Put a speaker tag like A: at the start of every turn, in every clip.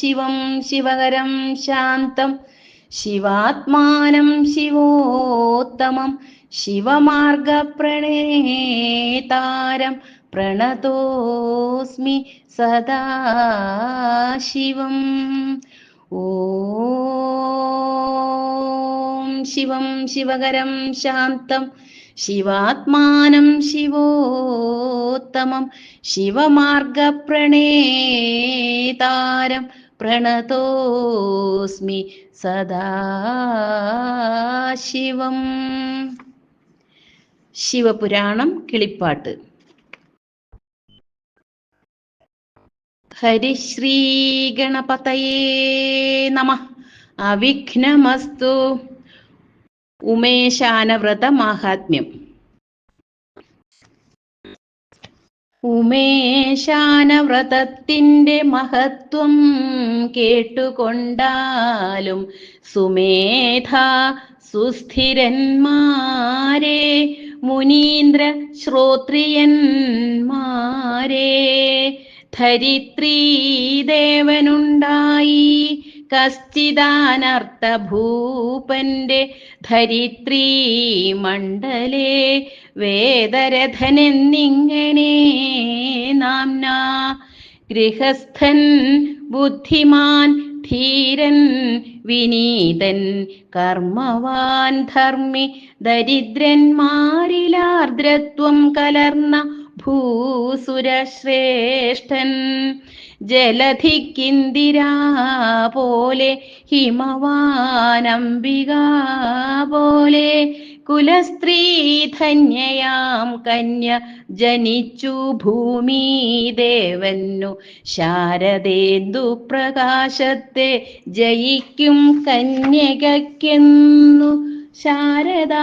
A: ശിവം ശിവകരം ശാന്തം. ശിവാത്മാനം ശിവോത്തമം. ശിവമാർഗപ്രണേതാരം. പ്രണതോസ്മി സദാ ശിവം. ഓം ശിവം ശിവകരം ശാന്തം. ശിവാത്മാനം ശിവോത്തമം. ശിവമാർഗപ്രണേതാരം. പ്രണതോസ്മി സദാശിവം ശിവപുരാണം കിളിപ്പാട്ട്. ഹരിശ്രീഗണപതയേ നമ. അവിഘ്നമസ്തു. ഉമേശാനവ്രത മാഹാത്മ്യം ഉമേശാനവ്രതത്തിന്റെ മഹത്വം കേട്ടുകൊണ്ടാലും സുമേധ സുസ്ഥിരന്മാരെ മുനീന്ദ്ര ശ്രോത്രിയന്മാരെ ധരിത്രീ ദേവനുണ്ടായി കശ്ചിദാനർത്ഥ ഭൂപന്റെ ധരിത്രീ മണ്ഡലേ വേദരഥനെന്നിങ്ങനെ നാംന ഗൃഹസ്ഥൻ ബുദ്ധിമാൻ ധീരൻ വിനീതൻ കർമ്മവാൻ ധർമ്മി ദരിദ്രന്മാരിലാർദ്രത്വം കലർന്ന ഭൂസുരശ്രേഷ്ഠൻ. ജലധിക്കിന്ദിരാ പോലെ ഹിമവാനംബിക പോലെ കുലസ്ത്രീ ധന്യയാം കന്യ ജനിച്ചു ഭൂമി ദേവന്നു ശാരദേന്ദു പ്രകാശത്തെ ജയിക്കും കന്യകയ്ക്കെന്നു ശാരദ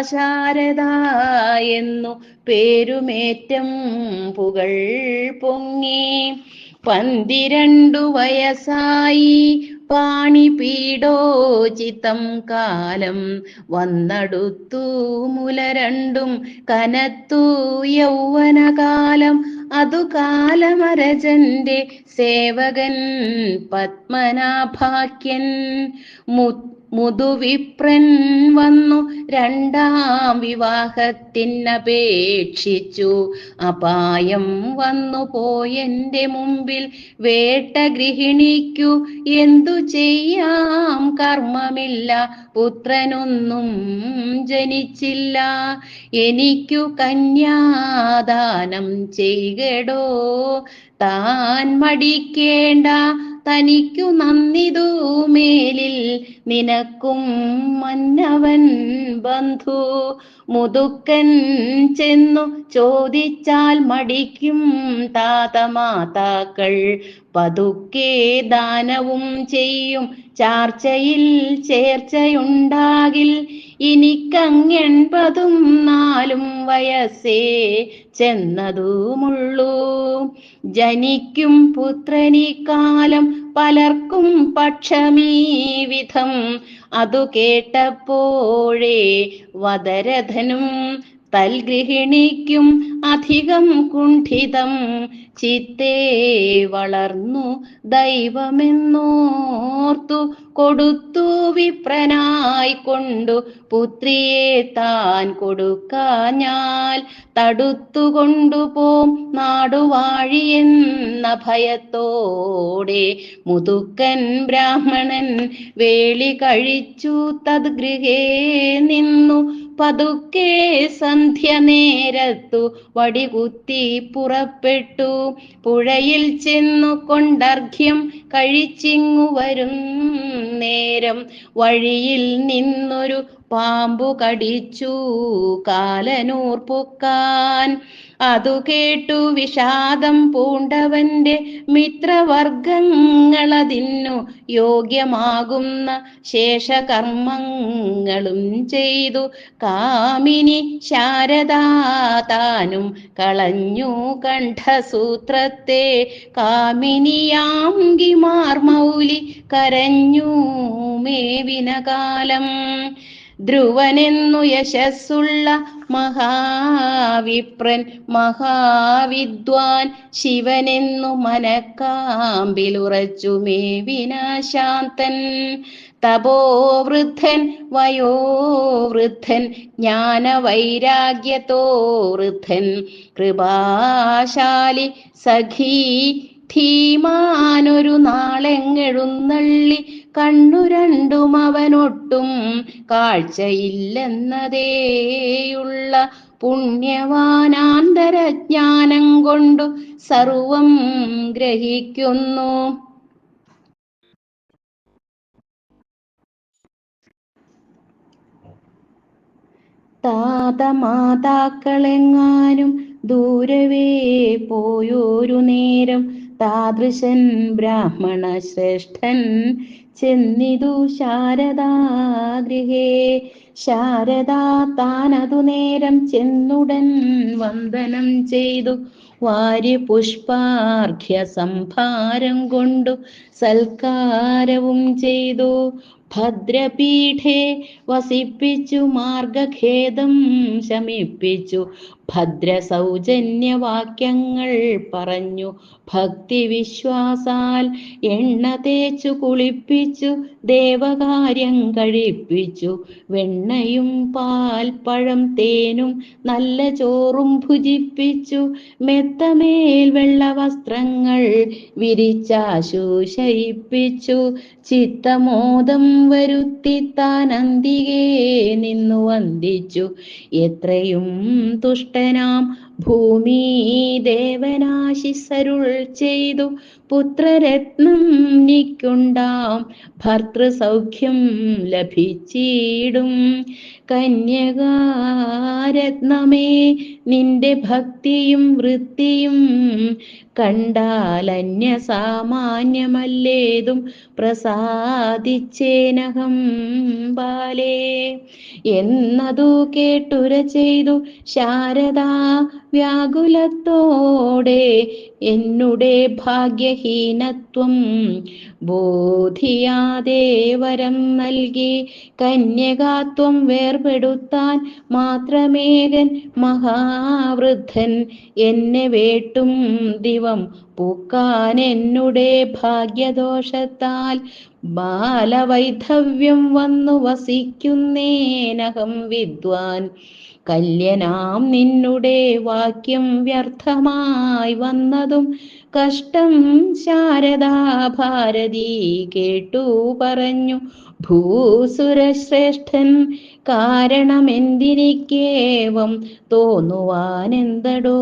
A: ശാരദാ എന്നു പേരുമേറ്റം പുകൾ പൊങ്ങി. പന്തിരണ്ടു വയസ്സായി പാണിപീഡോചിതം കാലം വന്നടുത്തു മുല രണ്ടും കനത്തു യൗവനകാലം. അതു കാലമരജന്റെ സേവകൻ പത്മനാഭാക്യൻ. മു മുതുവിപ്രൻ വന്നു രണ്ടാം വിവാഹത്തിനപേക്ഷിച്ചു. അപായം വന്നു പോയെന്റെ മുമ്പിൽ വേട്ട ഗൃഹിണിക്കു എന്തു ചെയ്യാം? കർമ്മമില്ല പുത്രനൊന്നും ജനിച്ചില്ല. എനിക്കു കന്യാദാനം ചെയ്യടോ. താൻ മടിക്കേണ്ട തനിക്കു നന്ദിതു മേലിൽ നിനക്കും മന്നവൻ ബന്ധു. മുതുക്കൻ ചെന്നു ചോദിച്ചാൽ മടിക്കും താതമാതാക്കൾ. പതുക്കെ ദാനവും ചെയ്യും. ചാർച്ചയിൽ ചേർച്ചയുണ്ടാകിൽ എനിക്കങ്ങെൺപതും നാലും വയസ്സേ ചെന്നതുമുള്ളൂ. ജനിക്കും പുത്രനിക്കാലം പലർക്കും പക്ഷമീ വിധം. അതു കേട്ടപ്പോഴേ വദരഥനും തൽഗൃഹിണിക്കും അധികം കുണ്ഠിതം. ചിത്തേ വളർന്നു ദൈവമെന്നോർത്തു കൊടുത്തു വിപ്രനായി കൊണ്ടു. പുത്രിയെ താൻ കൊടുക്കാഞ്ഞാൽ തടുത്തു കൊണ്ടുപോം നാടുവാഴി എന്ന ഭയത്തോടെ മുതുക്കൻ ബ്രാഹ്മണൻ വേളി കഴിച്ചു. തദ്ഗൃഹേ നിന്നു പതുക്കെ സന്ധ്യ നേരത്തു വടികുത്തി പുറപ്പെട്ടു. പുഴയിൽ ചെന്നു കൊണ്ടർഘ്യം കഴിച്ചിങ്ങു വരും നേരം. വഴിയിൽ നിന്നൊരു പാമ്പു കടിച്ചു കാലനൂർ പൊക്കാൻ. അതു കേട്ടു വിഷാദം പൂണ്ടവന്റെ മിത്രവർഗങ്ങളതിന്നു യോഗ്യമാകുന്ന ശേഷകർമ്മങ്ങളും ചെയ്തു. കാമിനി ശാരദാ താനും കളഞ്ഞു കണ്ഠസൂത്രത്തെ. കാമിനിയാംഗിമാർ മൗലി കരഞ്ഞു മേവിനകാലം ധ്രുവനെന്നു യശസ്സുള്ള മഹാവിപ്രൻ മഹാവിദ്വാൻ ശിവനെന്നു മനക്കാമ്പിലുറച്ചു മേവിനാശാന്തൻ. തപോവൃദ്ധൻ വയോവൃദ്ധൻ ജ്ഞാനവൈരാഗ്യത്തോ വൃദ്ധൻ കൃപാശാലി സഖീ ധീമാനൊരു നാളെങ്ങെഴുന്നള്ളി കണ്ണു രണ്ടും അവനൊട്ടും കാഴ്ചയില്ലെന്നതേയുള്ള പുണ്യവാനാന്തരജ്ഞാനം കൊണ്ടു സർവം ഗ്രഹിക്കുന്നു. താതമാതാക്കളെങ്ങാനും ദൂരവേ പോയൊരു നേരം താദൃശൻ ബ്രാഹ്മണ ശ്രേഷ്ഠൻ ചെന്നിതു ശാരദാഗൃഹേ ശാരദാ താനതു നേരം ചെന്നുടൻ വന്ദനം ചെയ്തു. വാര്യ പുഷ്പാർഘ്യ സംഭാരം കൊണ്ടു സൽക്കാരവും ചെയ്തു. ഭദ്രപീഠേ വസിപ്പിച്ചു മാർഗഖേദം ശമിപ്പിച്ചു. ഭദ്ര സൗജന്യവാക്യങ്ങൾ പറഞ്ഞു. ഭക്തി വിശ്വാസാൽ എണ്ണ തേച്ചു കുളിപ്പിച്ചു. ദേവകാര്യം കഴിപ്പിച്ചു. വെണ്ണയും പാൽ പഴം തേനും നല്ല ചോറും ഭുജിപ്പിച്ചു. മെത്തമേൽ വെള്ള വസ്ത്രങ്ങൾ വിരിച്ചാശുശയിപ്പിച്ചു ചിത്തമോദം വരുത്തി താൻ അന്തികേ നിന്നു വന്ദിച്ചു. എത്രയും തുഷ്ടനാം ഭൂമി ദേവനാശിസരുൾ ചെയ്തു. പുത്രരത്നം നിക്കുണ്ടാം ഭർത്തൃസൗഖ്യം ലഭിച്ചിടും. കന്യകാരത്നമേ നിന്റെ ഭക്തിയും വൃത്തിയും കണ്ടാൽ അന്യ സാമാന്യമല്ലേതും പ്രസാദിച്ചേനഹം ബാലേ. എന്നതു കേട്ടുര ചെയ്തു ശാരദാ വ്യാകുലത്തോടെ എന്നുടെ ഭാഗ്യഹീനത്വം ബോധിയാതെ വരം നൽകി കന്യകാത്വം വേർപെടുത്താൻ മാത്രമേകൻ മഹാവൃദ്ധൻ എന്നെ വേട്ടും ദിവം പൂക്കാൻ എന്നുടെ ഭാഗ്യദോഷത്താൽ ബാലവൈധവ്യം വന്നു വസിക്കുന്നേനഹം വിദ്വാൻ. കല്യനാം നിന്നുടെ വാക്യം വ്യർത്ഥമായി വന്നതും കഷ്ടം ശാരദാ ഭാരതി കേട്ടു പറഞ്ഞു. ഭൂസുരശ്രേഷ്ഠൻ കാരണമെന്തിനിക്കേവം തോന്നുവാനെന്തടോ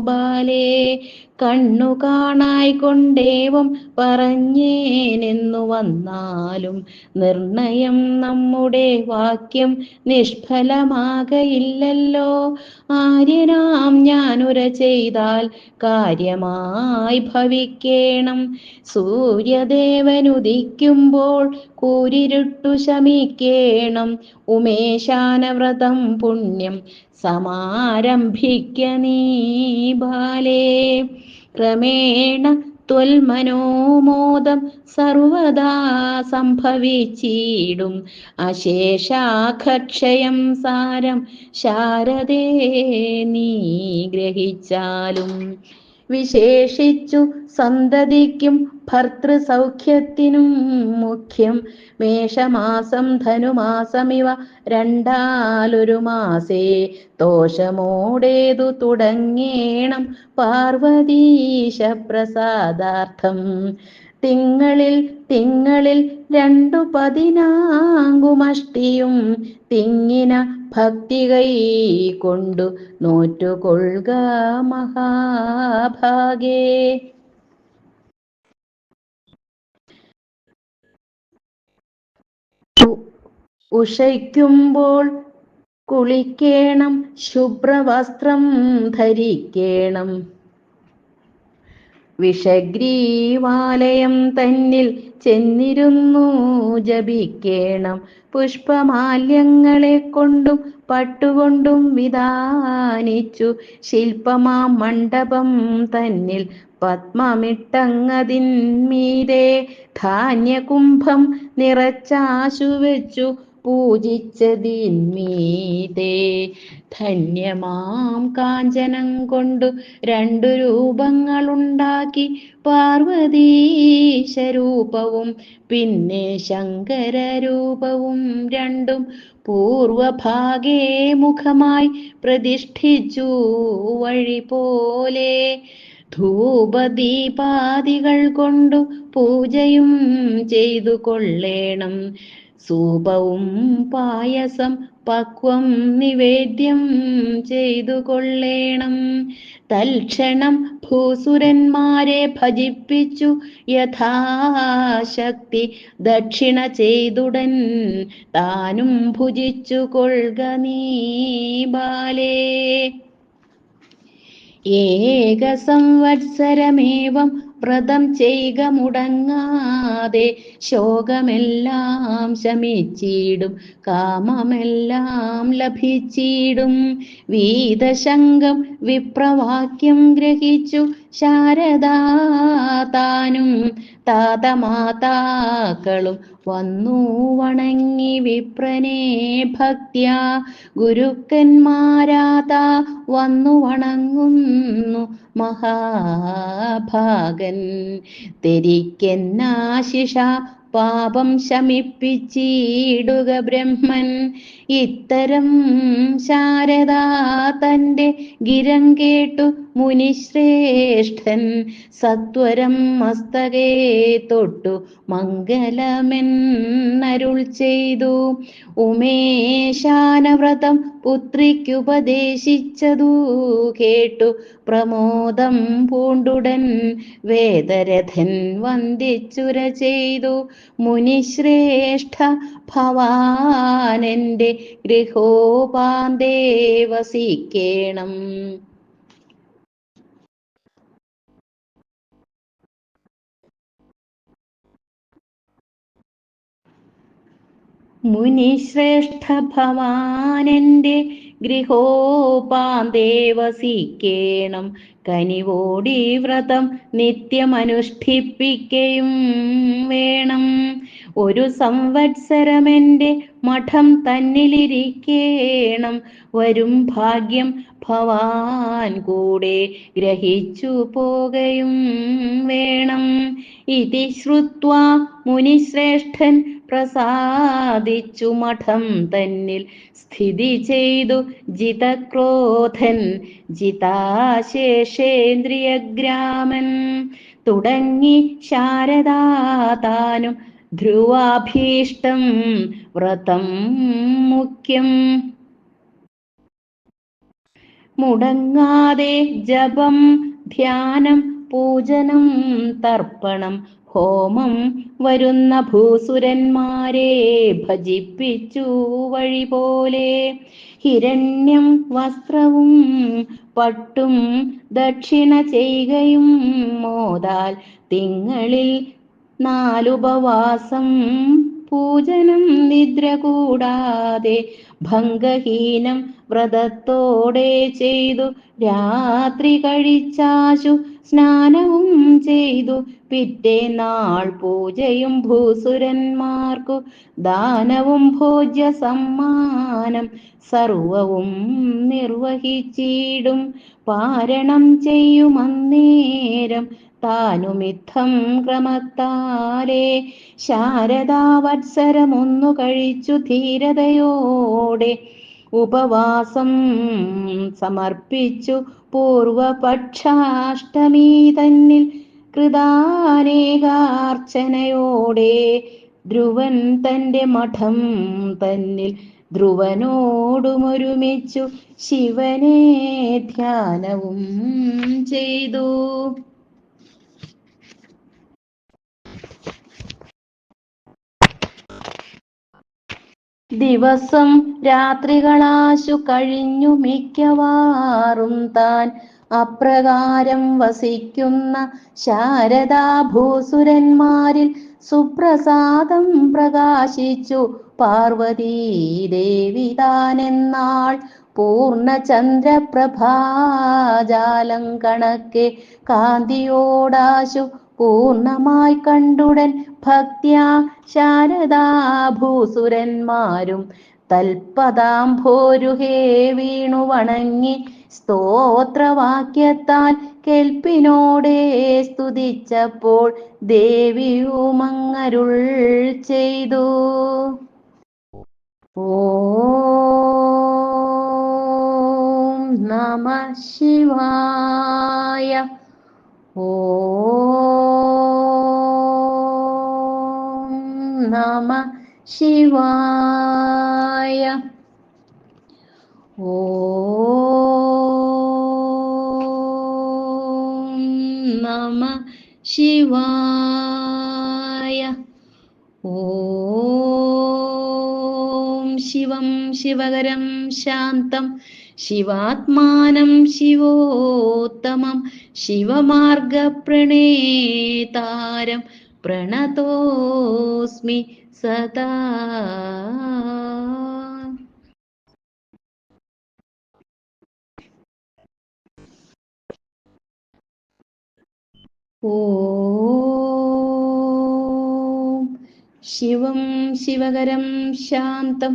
A: ബാലേ? കണ്ണു കാണായി കൊണ്ടേവം പറഞ്ഞേനെന്നു വന്നാലും നിർണയം നമ്മുടെ വാക്യം നിഷ്ഫലമാകയില്ലല്ലോ. ആര്യനാം ഞാനുര ചെയ്താൽ കാര്യമായി ഭവിക്കേണം. സൂര്യദേവനുദിക്കുമ്പോൾ കൂരിരുട്ടു ശമിക്കേണം. ഉമേശാനവ്രതം പുണ്യം സമാരംഭിക്ക നീ ബാലേ. ക്രമേണ ത്വൽമനോമോദം സർവദാ സംഭവിച്ചിടും. അശേഷാഖക്ഷയം സാരം ശാരദേ നീ ഗ്രഹിച്ചാലും. വിശേഷിച്ചു സന്തതിക്കും ഭർത്തൃസൗഖ്യത്തിനും മുഖ്യം. മേഷമാസം ധനുമാസമിവ രണ്ടാലൊരു മാസേ. ദോഷമോടേതു തുടങ്ങേണം പാർവതീശ പ്രസാദാർത്ഥം തിങ്ങളിൽ തിങ്ങളിൽ രണ്ടു പതിനാങ്കുമഷ്ടിയും തിങ്ങിന ഭക്തി കൈ കൊണ്ടു നോറ്റുകൊള്ളുക മഹാഭാഗേ. ഉഷയ്ക്കുമ്പോൾ കുളിക്കേണം ശുഭ്രവസ്ത്രം ധരിക്കേണം. വിഷഗ്രീവാലയം തന്നിൽ ചെന്നിരുന്നു. ജപിക്കേണം പുഷ്പമാല്യങ്ങളെ കൊണ്ടും പട്ടുകൊണ്ടും വിധാനിച്ചു. ശില്പമാ മണ്ഡപം തന്നിൽ പത്മമിട്ടങ്ങതിന്മീരെ ധാന്യകുംഭം നിറച്ചാശു വെച്ചു പൂജിച്ചതിന്മീതേ ധന്യമാം കാഞ്ചനം കൊണ്ടു രണ്ടു രൂപങ്ങളുണ്ടാക്കി പാർവതീശരൂപവും പിന്നെ ശങ്കരരൂപവും രണ്ടും പൂർവഭാഗേ മുഖമായി പ്രതിഷ്ഠിച്ചു വഴി പോലെ. ധൂപദീപാദികൾ കൊണ്ടു പൂജയും ചെയ്തു കൊള്ളേണം. സൂപവും പായസം പക്വം നിവേദ്യം ചെയ്തു കൊള്ളേണം. തൽക്ഷണം ഭൂസുരന്മാരെ ഭജിപ്പിച്ചു. യഥാശക്തി ദക്ഷിണ ചെയ്തുടൻ താനും ഭുജിച്ചു കൊള്ളുക നീ ബാലേ. ഏക സംവത്സരമേവം വ്രതം ചെയ്യുക മുടങ്ങാതെ ശോകമെല്ലാം ശമിച്ചിടും കാമമെല്ലാം ലഭിച്ചിടും. വീതശങ്കം വിപ്രവാക്യം ഗ്രഹിച്ചു ശാരദാ താനും താതമാതാക്കളും വന്നു വണങ്ങി വിപ്രനെ ഭക്ത്യ. ഗുരുക്കന്മാരാതാ വന്നു വണങ്ങുന്നു മഹാഭാഗൻ. തെരിക്കെന്നാശിഷ പാപം ശമിപ്പിച്ചിടുക ബ്രഹ്മൻ. ഇത്തരം ശാരദാ തന്റെ ഗിരം കേട്ടു മുനിശ്രേഷ്ഠൻ. സത്വരം മസ്തകേ തൊട്ടു മംഗലമെന്നരുൾ ചെയ്തു. ഉമേശാനവ്രതം പുത്രിക്കുപദേശിച്ചതു കേട്ടു. പ്രമോദം പൂണ്ടുടൻ വേദരഥൻ വന്ദിച്ചുര ചെയ്തു. മുനിശ്രേഷ്ഠ ഭവാനെന്റെ ഗൃഹോപാന്തേ വസിക്കേണം മുനിശ്രേഷ്ഠ ഭവാനെന്റെ ഗൃഹോപാന്തേ വസിക്കേണം കനിവോടി വ്രതം നിത്യമനുഷ്ഠിപ്പിക്കയും വേണം. ഒരു സംവത്സരമെന്റെ മഠം തന്നിലിരിക്കേണം. വരും ഭാഗ്യം ഭവാൻ കൂടെ ഗ്രഹിച്ചു പോകയും വേണം. ഇതി ശ്രുവ മുനിശ്രേഷ്ഠൻ പ്രസാദിച്ചു മഠം തന്നിൽ സ്ഥിതി ചെയ്തു ജിതക്രോധൻ ജിതാശേഷേന്ദ്രിയഗ്രാമൻ. തുടങ്ങി ശാരദാതാനും ധ്രുവാഭീഷ്ടം വ്രതം മുഖ്യം. മുടങ്ങാതെ ജപം ധ്യാനം പൂജനം തർപ്പണം ഹോമം വരുന്ന ഭൂസുരന്മാരെ ഭജിപ്പിച്ചു വഴി പോലെ ഹിരണ്യം വസ്ത്രവും പട്ടും ദക്ഷിണ ചെയ്യുകയും മോദാൽ തിങ്ങളിൽ നാലുപവാസം. പൂജനം നിദ്ര കൂടാതെ ഭംഗഹീനം വ്രതത്തോടെ ചെയ്തു. രാത്രി കഴിച്ചാശു സ്നാനവും ചെയ്തു. പിറ്റേ നാൾ പൂജയും ഭൂസുരന്മാർക്കു ദാനവും ഭോജ്യ സമ്മാനം സർവവും നിർവഹിച്ചിടും. പാരണം ചെയ്യുമന്നേരം താനുമിത്തം ക്രമത്താലെ ശാരദാവത്സരമൊന്നു കഴിച്ചു ധീരതയോടെ ഉപവാസം സമർപ്പിച്ചു പൂർവപക്ഷാഷ്ടമി തന്നിൽ കൃതാനേകാർച്ചനയോടെ ധ്രുവൻ തന്റെ മഠം തന്നിൽ ധ്രുവനോടുമൊരുമിച്ചു ശിവനെ ധ്യാനവും ചെയ്തു. ദിവസം രാത്രികളാശു കഴിഞ്ഞു മിക്കവാറും താൻ അപ്രകാരം വസിക്കുന്ന ശാരദാഭൂസുരന്മാരിൽ സുപ്രസാദം പ്രകാശിച്ചു. പാർവതീ ദേവി താനെന്നാൾ പൂർണചന്ദ്രപ്രഭാജാലം കണക്കെ കാന്തിയോടാശു പൂർണമായി കണ്ടുടൻ ഭക്ത്യാ ശാരദാഭൂസുരന്മാരും തൽപദാംഭോരുഹേ വീണു വണങ്ങി സ്തോത്രവാക്യത്താൽ കെൽപ്പിനോടെ സ്തുതിച്ചപ്പോൾ ദേവിയുമങ്ങരുൾ ചെയ്തു. ഓ നമ ശിവായ. ഓം നമ ശിവായ ഓം നമ ശിവായ ഓം ശിവം ശിവകരം ശാന്തം ശിവാത്മാനം ശിവോത്തമം ശിവമാർഗപ്രണേതാരം പ്രണതോസ്മി സദാ. ॐ ശിവം ശിവകരം ശാന്തം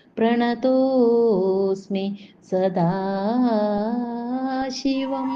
A: प्रणतोऽस्मि सदा शिवम्